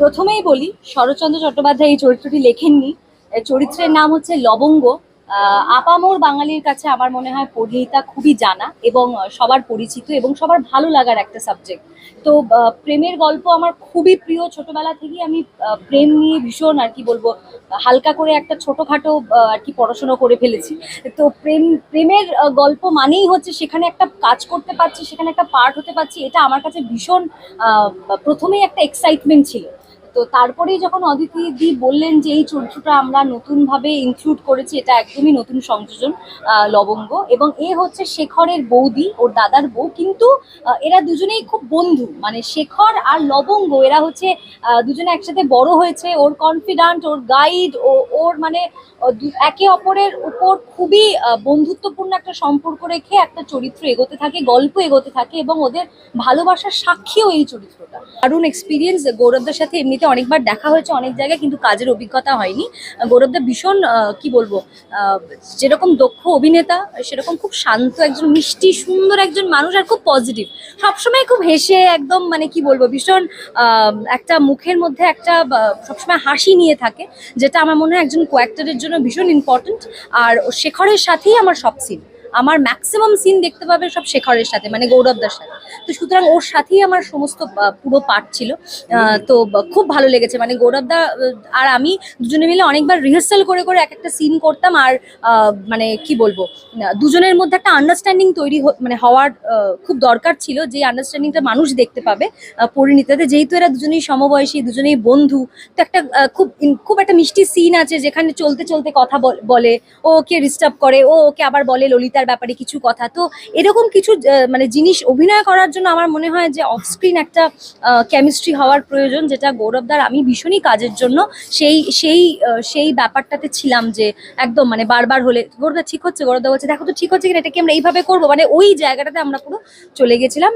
প্রথমেই বলি, শরৎচন্দ্র চট্টোপাধ্যায় এই চরিত্রটি লেখেননি। চরিত্রের নাম হচ্ছে লবঙ্গ। আপামোর বাঙালির কাছে আমার মনে হয় পরিণীতা খুবই জানা এবং সবার পরিচিত এবং সবার ভালো লাগার একটা সাবজেক্ট তো প্রেমের গল্প আমার খুবই প্রিয়। ছোটবেলা থেকেই আমি প্রেম নিয়ে ভীষণ আর কি বলব, হালকা করে একটা ছোটখাটো আর কি পড়াশুনো করে ফেলেছি। তো প্রেম, প্রেমের গল্প মানেই হচ্ছে সেখানে একটা কাজ করতে পারছি, সেখানে একটা পার্ট হতে পারছি। এটা আমার কাছে ভীষণ প্রথমেই একটা এক্সাইটমেন্ট ছিল। তো তারপরেই যখন অদিতি দি বললেন যে এই চরিত্রটা আমরা নতুনভাবে ইনক্লুড করেছি, এটা একদমই নতুন সংযোজন লবঙ্গ এবং এ হচ্ছে শেখরের বৌদি, ওর দাদার বউ। কিন্তু এরা দুজনেই খুব বন্ধু। মানে শেখর আর লবঙ্গ, এরা হচ্ছে দুজনে একসাথে বড় হয়েছে। ওর কনফিডেন্ট ওর গাইড ও, ওর মানে একে অপরের উপর খুবই বন্ধুত্বপূর্ণ একটা সম্পর্ক রেখে একটা চরিত্র এগোতে থাকে, গল্প এগোতে থাকে এবং ওদের ভালোবাসার সাক্ষীও এই চরিত্রটা। দারুণ এক্সপিরিয়েন্স গৌরবদার সাথে এমনিতে অনেকবার দেখা হয়েছে অনেক জায়গায়, কিন্তু কাজের অভিজ্ঞতা হয়নি। গৌরবদা ভীষণ কি বলব যেরকম দক্ষ অভিনেতা, সেরকম খুব শান্ত একজন, মিষ্টি, সুন্দর একজন মানুষ আর খুব পজিটিভ সবসময় খুব হেসে একদম মানে কি বলব, ভীষণ একটা মুখের মধ্যে একটা সবসময় হাসি নিয়ে থাকে, যেটা আমার মনে হয় একজন কোয়াক্টারের জন্য ভীষণ ইম্পর্ট্যান্ট আর শেখরের সাথেই আমার সব সিন আমার ম্যাক্সিমাম সিন দেখতে পাবে সব শেখরের সাথে মানে গৌরবদার সাথে। তো সুতরাং ওর সাথেই আমার সমস্ত পুরো পার্ট ছিল। তো খুব ভালো লেগেছে মানে গৌরবদা আর আমি দুজনে মিলে অনেকবার রিহার্সাল করে করে এক একটা সিন করতাম। আর মানে কি বলব দুজনের মধ্যে একটা আন্ডারস্ট্যান্ডিং তৈরি মানে হওয়ার খুব দরকার ছিল যে আন্ডারস্ট্যান্ডিংটা মানুষ দেখতে পাবে পরিণীতাতে। যেহেতু এরা দুজনেই সমবয়সী, দুজনেই বন্ধু, তো একটা খুব খুব একটা মিষ্টি সিন আছে যেখানে চলতে চলতে কথা বল- ও ওকে ডিস্টার্ব করে, ও ওকে আবার বলে ললিতার ব্যাপারে কিছু কথা। তো এরকম কিছু মানে জিনিস অভিনয় করার জন্য আমার মনে হয় যে অফ স্ক্রিন একটা কেমিস্ট্রি হওয়ার প্রয়োজন যেটা গৌরবদার আমি ভীষণই কাজের জন্য সেই সেই সেই ব্যাপারটাতে ছিলাম যে একদম মানে বারবার হলে গৌরবদা ঠিক হচ্ছে? গৌরবদা বলছে দেখো তো ঠিক হচ্ছে কিনা এটাকে আমরা এইভাবে করব? মানে ওই জায়গাটাতে আমরা পুরো চলে গেছিলাম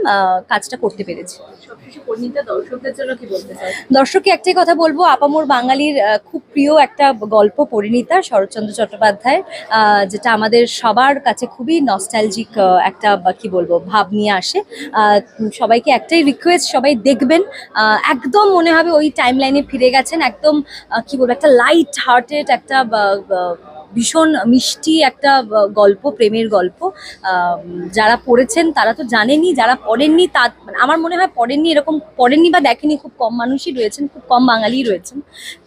কাজটা করতে পেরেছি। সবকিছু পরিণীতা দর্শকদের জন্য কি বলতে চাই দর্শককে একটাই কথা বলব আপামোর বাঙালির খুব প্রিয় একটা গল্প পরিণীতা শরৎচন্দ্র চট্টোপাধ্যায় যেটা আমাদের সবার কাছে খুবই নস্টালজিক একটা কি বলব, ভাব নিয়ে আসে। সবাইকে একটাই রিকোয়েস্ট সবাই দেখবেন। একদম মনে হবে ওই টাইম লাইনে ফিরে গেছেন, একদম কি বলব, একটা লাইট হার্টেড একটা ভীষণ মিষ্টি একটা গল্প, প্রেমের গল্প। যারা পড়েছেন, তারা তো জানেনই, যারা পড়েননি, তা মানে আমার মনে হয় পড়েননি এরকম, পড়েননি বা দেখেনি, খুব কম মানুষই রয়েছেন, খুব কম বাঙালি রয়েছেন।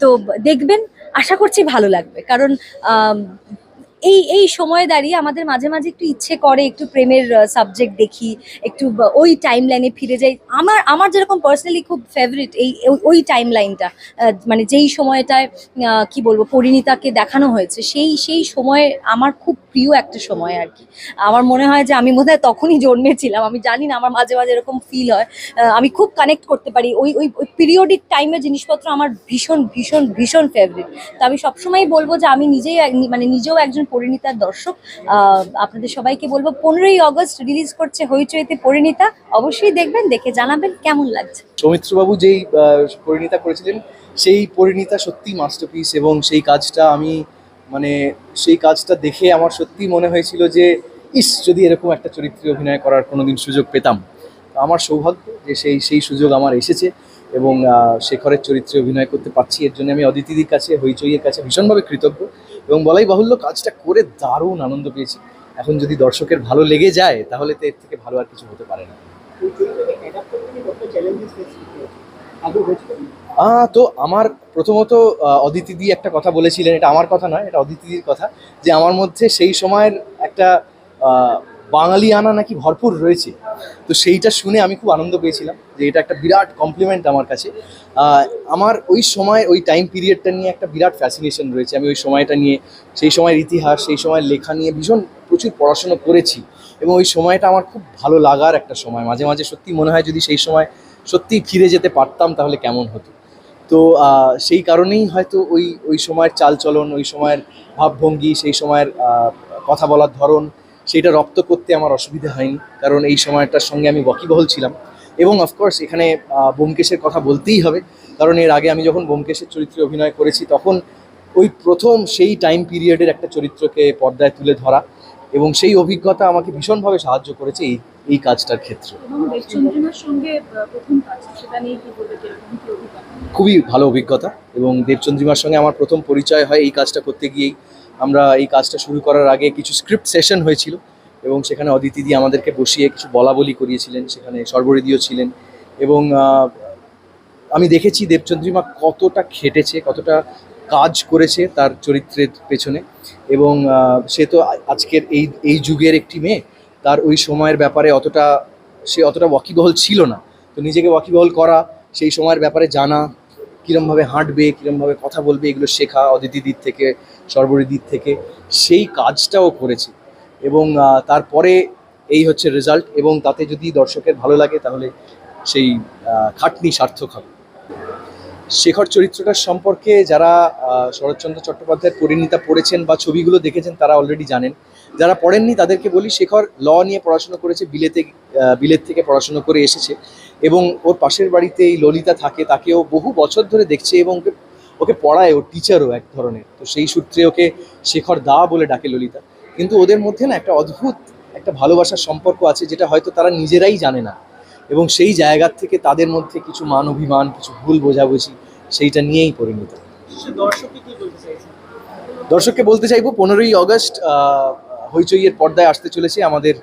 তো, দেখবেন, আশা করছি ভালো লাগবে। কারণ এই এই সময়ে দাঁড়িয়ে আমাদের মাঝে মাঝে একটু ইচ্ছে করে একটু প্রেমের সাবজেক্ট দেখি, একটু ওই টাইম লাইনে ফিরে যাই। আমার আমার যেরকম পার্সোনালি খুব ফেভারিট এই, ওই- টাইম লাইনটা মানে যেই সময়টায় কি বলব, পরিণীতাকে দেখানো হয়েছে, সেই সেই সময়ে আমার খুব প্রিয় একটা সময় আর কি। আমার মনে হয় যে আমি বোধহয় তখনই জন্মেছিলাম, আমি জানি না আমার মাঝে মাঝে এরকম ফিল হয়। আমি খুব কানেক্ট করতে পারি, ওই ওই পিরিয়ডিক টাইমের জিনিসপত্র আমার ভীষণ ভীষণ ভীষণ ফেভারিট তো আমি সবসময় বলব যে আমি নিজেই মানে নিজেও একজন পরিণীতার দর্শক। আপনাদের সবাইকে বলব, পনেরোই অগস্ট রিলিজ করছে হইচইতে পরিণীতা। অবশ্যই দেখবেন, দেখে জানাবেন কেমন লাগছে। সৌমিত্রবাবু যেই পরিণীতা করেছিলেন, সেই পরিণীতা সত্যি মাস্টারপিস এবং সেই কাজটা আমি মানে সেই কাজটা দেখে আমার সত্যি মনে হয়েছিল যে, ইস, যদি এরকম একটা চরিত্রে অভিনয় করার কোনোদিন সুযোগ পেতাম। আমার সৌভাগ্য যে সেই সেই সুযোগ আমার এসেছে এবং শেখরের চরিত্রে অভিনয় করতে পারছি। এর জন্য আমি অদিতিদির কাছে, হইচইয়ের কাছে ভীষণভাবে কৃতজ্ঞ। এবং বলাই বাহুল্য কাজটা করে দারুণ আনন্দ পেয়েছি। এখন যদি দর্শকের ভালো লেগে যায়, তাহলে তো এর থেকে ভালো আর কিছু হতে পারে না। তো আমার প্রথমত অদিতিদি একটা কথা বলেছিলেন, এটা আমার কথা নয়, এটা অদিতিদির কথা, যে আমার মধ্যে সেই সময়ের একটা আহ, বাঙালি আনা নাকি ভরপুর রয়েছে। তো সেইটা শুনে আমি খুব আনন্দ পেয়েছিলাম যে এটা একটা বিরাট কমপ্লিমেন্ট আমার কাছে। আমার ওই সময় ওই টাইম পিরিয়ডটা নিয়ে একটা বিরাট ফ্যাসিনেশন রয়েছে। আমি ওই সময়টা নিয়ে সেই সময়ের ইতিহাস সেই সময়ের লেখা নিয়ে ভীষণ প্রচুর পড়াশোনা করেছি। এবং ওই সময়টা আমার খুব ভালো লাগার একটা সময়। মাঝে মাঝে সত্যি মনে হয় যদি সেই সময় সত্যি ফিরে যেতে পারতাম তাহলে কেমন হতো। তো সেই কারণেই হয়তো ওই ওই সময়ের চালচলন ওই সময়ের ভাবভঙ্গি সেই সময়ের কথা বলার ধরন সেইটা রপ্ত করতে আমার অসুবিধা হয়নি কারণ এই সময়টার সঙ্গে আমি ওয়াকিবহল ছিলাম। এবং অফকোর্স এখানে আহ, ব্যোমকেশের কথা বলতেই হবে কারণ এর আগে আমি যখন ব্যোমকেশের চরিত্রে অভিনয় করেছি তখন ওই প্রথম সেই টাইম পিরিয়ডের একটা চরিত্রকে পর্দায় তুলে ধরা এবং সেই অভিজ্ঞতা আমাকে ভীষণভাবে সাহায্য করেছে এই এই কাজটার ক্ষেত্রে। সেটা খুবই ভালো অভিজ্ঞতা এবং দেবচন্দ্রিমার সঙ্গে আমার প্রথম পরিচয় হয় এই কাজটা করতে গিয়েই। আমরা এই কাজটা শুরু করার আগে কিছু স্ক্রিপ্ট সেশন হয়েছিল এবং সেখানে অদিতি দি আমাদেরকে বসিয়ে কিছু বলা বলি করিয়েছিলেন, সেখানে সর্বরিদিও ছিলেন এবং আমি দেখেছি দেবচন্দ্রিমা কতটা খেটেছে, কতটা কাজ করেছে তার চরিত্রের পেছনে এবং সে তো আজকের এই এই যুগের একটি মেয়ে, তার ওই সময়ের ব্যাপারে অতটা, সে অতটা ওয়াকিবহল ছিল না। তো নিজেকে ওয়াকিবহল করা, সেই সময়ের ব্যাপারে জানা, কীরমভাবে হাঁটবে, কীরমভাবে কথা বলবে, এগুলো শেখা অদিতিদির থেকে সর্বরিদির থেকে সেই কাজটাও করেছে। এবং তারপরে এই হচ্ছে রেজাল্ট এবং তাতে যদি দর্শকের ভালো লাগে তাহলে সেই খাটনি সার্থক হবে। শেখর চরিত্রটার সম্পর্কে যারা শরৎচন্দ্র চট্টোপাধ্যায়ের পরিণীতা পড়েছেন বা ছবিগুলো দেখেছেন তারা অলরেডি জানেন। যারা পড়েননি তাদেরকে বলি শেখর ল নিয়ে পড়াশোনা করেছে, বিলেতে বিলেত থেকে পড়াশোনা করে এসেছে। এবং ওর পাশের বাড়িতে এই ললিতা থাকে, তাকেও বহু বছর ধরে দেখছে এবং ওকে পড়ায় ও টিচারও এক ধরনের। তো সেই সূত্রে ওকে শেখর দা বলে ডাকে ললিতা। কিন্তু ওদের মধ্যে না একটা অদ্ভুত একটা ভালোবাসার সম্পর্ক আছে যেটা হয়তো তারা নিজেরাই জানে না। এবং সেই জায়গার থেকে তাদের মধ্যে কিছু মান অভিমান কিছু ভুল বোঝাবুঝি সেইটা নিয়েই পরিণত। দর্শককে বলতে চাইব পনেরোই অগস্ট আহ, হইচইয়ের পর্দায় আসতে চলেছে আমাদের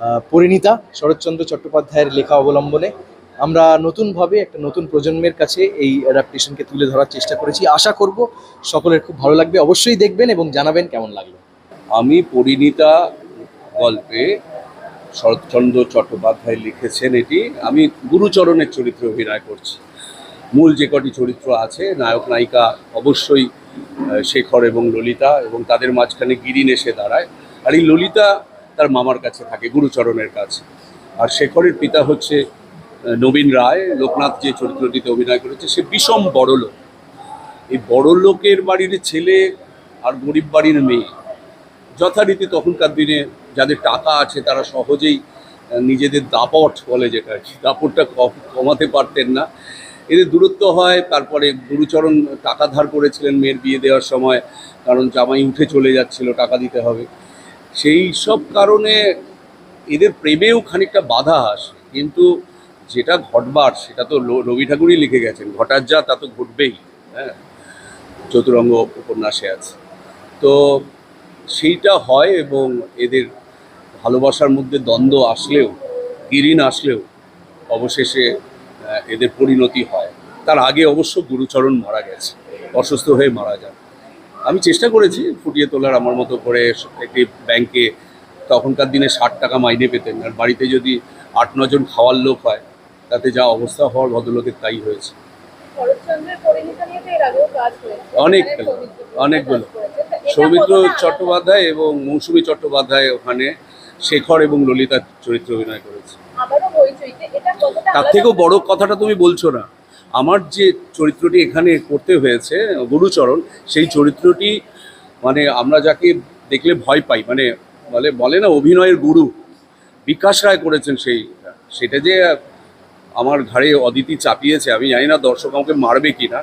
আহ, পরিণীতা শরৎচন্দ্র চট্টোপাধ্যায়ের লেখা অবলম্বনে। আমরা নতুনভাবে একটা নতুন প্রজন্মের কাছে এই অ্যাডাপ্টেশনকে তুলে ধরার চেষ্টা করেছি। আশা করব সকলের খুব ভালো লাগবে। অবশ্যই দেখবেন এবং জানাবেন কেমন লাগল। আমি পরিণীতা গল্পে শরৎচন্দ্র চট্টোপাধ্যায় লিখেছেন এটি। আমি গুরুচরণের চরিত্রে অভিনয় করছি। মূল যে কটি চরিত্র আছে, নায়ক, নায়িকা অবশ্যই শেখর এবং ললিতা এবং তাদের মাঝখানে গিরিন এসে দাঁড়ায়। আর এই ললিতা তার মামার কাছে থাকে, গুরুচরণের কাছে। আর শেখরের পিতা হচ্ছে নবীন রায়, লোকনাথ যে চরিত্রটিতে অভিনয় করেছে, সে বিষম বড় লোক। এই বড় লোকের বাড়ির ছেলে আর গরিব বাড়ির মেয়ে, যথারীতি তখনকার দিনে যাদের টাকা আছে, তারা সহজেই নিজেদের দাপট বলে যেটা দাপটটা কমাতে পারতেন না। এদের দূরত্ব হয়, তারপরে গুরুচরণ টাকা ধার করেছিলেন মেয়ের বিয়ে দেওয়ার সময়, কারণ জামাই উঠে চলে যাচ্ছিল, টাকা দিতে হবে। সেই সব কারণে এদের প্রেমেও খানিকটা বাধা আসে, কিন্তু যেটা ঘটবার, সেটা তো রবি ঠাকুরই লিখে গেছেন, ঘটার যা তা তো ঘটবেই হ্যাঁ? চতুরঙ্গ উপন্যাসে আছে। তো সেইটা হয় এবং এদের ভালোবাসার মধ্যে দ্বন্দ্ব আসলেও গিরিন আসলেও অবশেষে এদের পরিণতি হয়। তার আগে অবশ্য গুরুচরণ মারা গেছে, অসুস্থ হয়ে মারা যান। আমি চেষ্টা করেছি ফুটিয়ে তোলার আমার মতো করে, একটি ব্যাংকে তখনকার দিনে ষাট টাকা মাইনে পেতেন। আর বাড়িতে যদি আট, নজন খাওয়ার লোক হয় তাতে যা অবস্থা হওয়ার ভদ্রলোকের তাই হয়েছে। অনেক অনেকগুলো। সৌমিত্র চট্টোপাধ্যায় এবং মৌসুমী চট্টোপাধ্যায় ওখানে শেখর এবং ললিতার চরিত্রে অভিনয় করেছে। তার থেকেও বড় কথাটা তুমি বলছো না। আমার যে চরিত্রটি এখানে করতে হয়েছে গুরুচরণ সেই চরিত্রটি মানে আমরা যাকে দেখলে ভয় পাই মানে বলে বলে না অভিনয়ের গুরু বিকাশ রায় করেছেন সেই সেটা যে আমার ঘাড়ে অদিতি চাপিয়েছে আমি জানি না দর্শক আমাকে মারবে কি না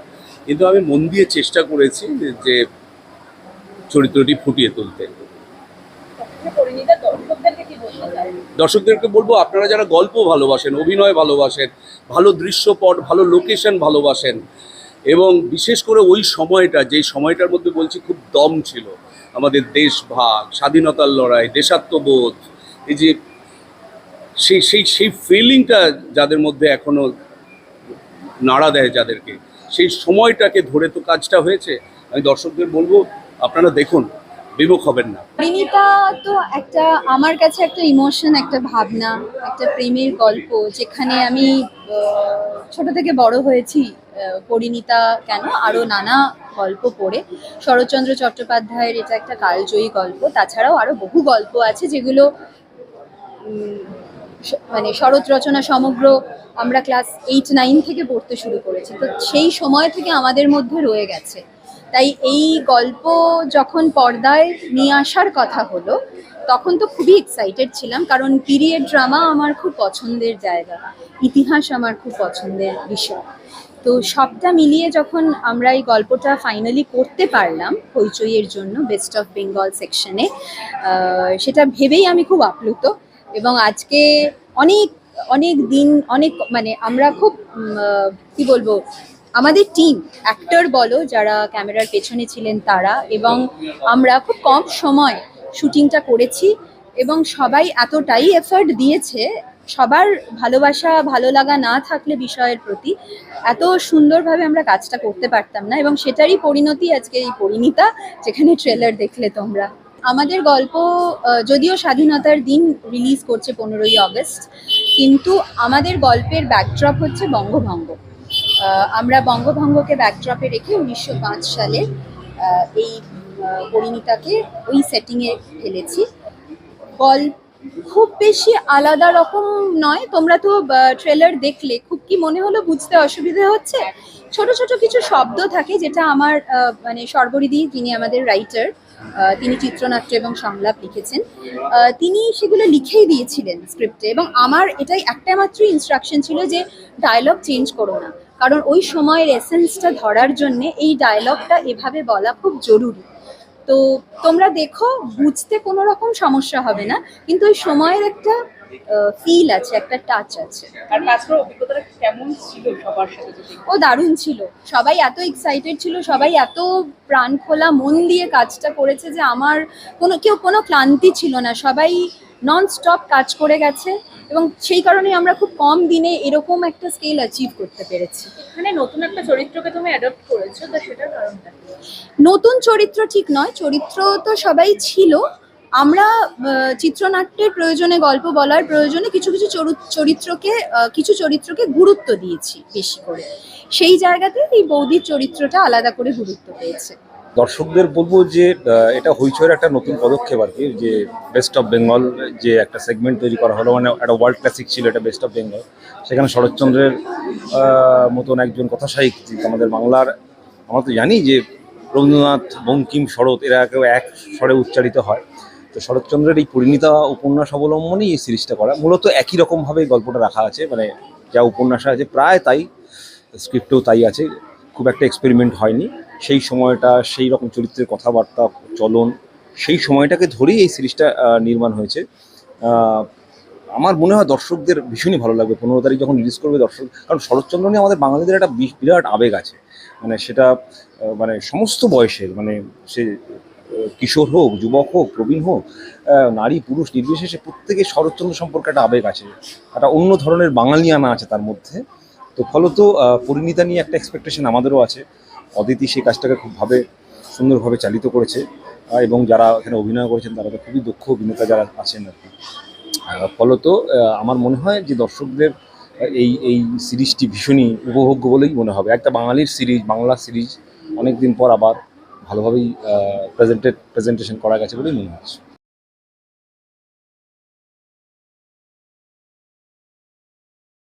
কিন্তু আমি মন দিয়ে চেষ্টা করেছি যে চরিত্রটি ফুটিয়ে তুলতে। দর্শকদেরকে বলব আপনারা যারা গল্প ভালোবাসেন অভিনয় ভালোবাসেন ভালো দৃশ্যপট ভালো লোকেশন ভালোবাসেন এবং বিশেষ করে ওই সময়টা যেই সময়টার মধ্যে বলছি খুব দম ছিল। আমাদের দেশভাগ স্বাধীনতার লড়াই দেশাত্মবোধ এই যে সেই সেই সেই ফিলিংটা যাদের মধ্যে এখনও নাড়া দেয় যাদেরকে, সেই সময়টাকে ধরে তো কাজটা হয়েছে। আমি দর্শকদের বলব, আপনারা দেখুন, বিমুখ হবেন না। পরিণীতা তো একটা, আমার কাছে একটা ইমোশন একটা ভাবনা, একটা প্রেমের গল্প, যেখানে আমি ছোট থেকে বড় হয়েছি পরিণীতা কেন আরও নানা গল্প পড়ে। শরৎচন্দ্র চট্টোপাধ্যায়ের এটা একটা কালজয়ী গল্প, তাছাড়াও আরও বহু গল্প আছে যেগুলো মানে শরৎ রচনা সমগ্র আমরা ক্লাস এইট নাইন থেকে পড়তে শুরু করেছি। তো সেই সময় থেকে আমাদের মধ্যে রয়ে গেছে। তাই এই গল্প যখন পর্দায় নিয়ে আসার কথা হলো, তখন তো খুবই এক্সাইটেড ছিলাম, কারণ পিরিয়ড ড্রামা আমার খুব পছন্দের জায়গা। ইতিহাস আমার খুব পছন্দের বিষয়। তো সবটা মিলিয়ে যখন আমরা এই গল্পটা ফাইনালি করতে পারলাম, হইচইয়ের জন্য বেস্ট অফ বেঙ্গল সেকশনে সেটা ভেবেই আমি খুব আপ্লুত। এবং আজকে অনেক অনেক দিন, অনেক মানে আমরা খুব কি বলব, আমাদের টিম অ্যাক্টর বলো, যারা ক্যামেরার পেছনে ছিলেন তারা, এবং আমরা খুব কম সময় শুটিংটা করেছি, এবং সবাই এতটাই এফার্ট দিয়েছে, সবার ভালোবাসা ভালো লাগা না থাকলে বিষয়ের প্রতি, এত সুন্দরভাবে আমরা কাজটা করতে পারতাম না, এবং সেটারই পরিণতি আজকে এই পরিণীতা, যেখানে ট্রেলার দেখলে তোমরা। আমাদের গল্প যদিও স্বাধীনতার দিন রিলিজ করছে পনেরোই অগস্ট কিন্তু আমাদের গল্পের ব্যাকড্রপ হচ্ছে বঙ্গভঙ্গ। আমরা বঙ্গভঙ্গকে ব্যাকড্রপে রেখে উনিশশো পাঁচ সালে এই পরিণীতাকে ওই সেটিংয়ে ফেলেছি। গল্প খুব বেশি আলাদা রকম নয়। তোমরা তো ট্রেলার দেখলে। খুব কি মনে হলো বুঝতে অসুবিধা হচ্ছে? ছোট ছোট কিছু শব্দ থাকে যেটা আমার মানে সর্বরিদি, যিনি আমাদের রাইটার তিনি চিত্রনাট্য এবং সংলাপ লিখেছেন তিনি সেগুলো লিখেই দিয়েছিলেন স্ক্রিপ্টে এবং আমার এটাই একটা মাত্র ইনস্ট্রাকশন ছিল যে ডায়লগ চেঞ্জ করো না। কারণ ওই সময়ের এসেন্সটা ধরার জন্যে এই ডায়লগটা এভাবে বলা খুব জরুরি। তো তোমরা দেখো বুঝতে কোনো রকম সমস্যা হবে না কিন্তু ওই সময়ের একটা ফিল আছে একটা টাচ আছে। আর অভিজ্ঞতাটা কেমন ছিল সবার সাথে ও দারুণ ছিল। সবাই এত এক্সাইটেড ছিল সবাই এত প্রাণ খোলা মন দিয়ে কাজটা করেছে যে আমার কোনো কেউ কোনো ক্লান্তি ছিল না। সবাই নন স্টপ কাজ করে গেছে এবং সেই কারণে আমরা খুব কম দিনে এরকম একটা স্কেল অ্যাচিভ করতে পেরেছি। এখানে নতুন একটা চরিত্রকে তুমি অ্যাডপ্ট করেছ তো সেটার কারণটা নতুন চরিত্র ঠিক নয় চরিত্র তো সবাই ছিল। আমরা চিত্রনাট্যের প্রয়োজনে গল্প বলার প্রয়োজনে কিছু কিছু চরু- চরিত্রকে কিছু চরিত্রকে গুরুত্ব দিয়েছি বেশি করে। সেই জায়গাতে এই বৌদির চরিত্রটা আলাদা করে গুরুত্ব পেয়েছে। দর্শকদের বলব যে এটা হইচয়ের একটা নতুন পদক্ষেপ আর কি, যে বেস্ট অফ বেঙ্গল যে একটা সেগমেন্ট তৈরি করা হলো মানে একটা ওয়ার্ল্ড ক্লাসিক ছিল, এটা বেস্ট অফ বেঙ্গল সেখানে শরৎচন্দ্রের মতন একজন কথা সাহিত্যিক আমাদের বাংলার, আমরা তো জানি যে রবীন্দ্রনাথ, বঙ্কিম, শরৎ, এরা কেউ এক স্বরে উচ্চারিত হয়। তো শরৎচন্দ্রের এই পরিণীতা উপন্যাস অবলম্বনেই এই সিরিজটা করা। মূলত একই রকমভাবে গল্পটা রাখা আছে মানে যা উপন্যাসে আছে, প্রায় তাই স্ক্রিপ্টেও তাই আছে, খুব একটা এক্সপেরিমেন্ট হয়নি। সেই সময়টা, সেই রকম চরিত্রের কথাবার্তা, চলন, সেই সময়টাকে ধরেই এই সিরিজটা নির্মাণ হয়েছে। আমার মনে হয় দর্শকদের ভীষণই ভালো লাগবে। পনেরো তারিখ যখন রিলিজ করবে দর্শক, কারণ শরৎচন্দ্র নিয়ে আমাদের বাঙালিদের একটা বিরাট আবেগ আছে। মানে সেটা মানে সমস্ত বয়সের মানে সে কিশোর হোক, যুবক হোক, প্রবীণ হোক নারী, পুরুষ, নির্বিশেষে প্রত্যেকের শরৎচন্দ্র সম্পর্কে একটা আবেগ আছে। একটা অন্য ধরনের বাঙালিয়ানা আছে তার মধ্যে। তো ফলত পরিণীতা নিয়ে একটা এক্সপেকটেশন আমাদেরও আছে। অদিতি সেই কাজটাকে খুবভাবে সুন্দরভাবে চালিত করেছে এবং যারা এখানে অভিনয় করেছেন তারা তো খুবই দক্ষ অভিনেতা যারা আছেন আর কি। ফলত আমার মনে হয় যে দর্শকদের এই এই সিরিজটি ভীষণই উপভোগ্য বলেই মনে হবে। একটা বাঙালির সিরিজ, বাংলা সিরিজ অনেক দিন পর আবার ভালোভাবেই প্রেজেন্টেড প্রেজেন্টেশন করা গেছে বলেই মনে হচ্ছে।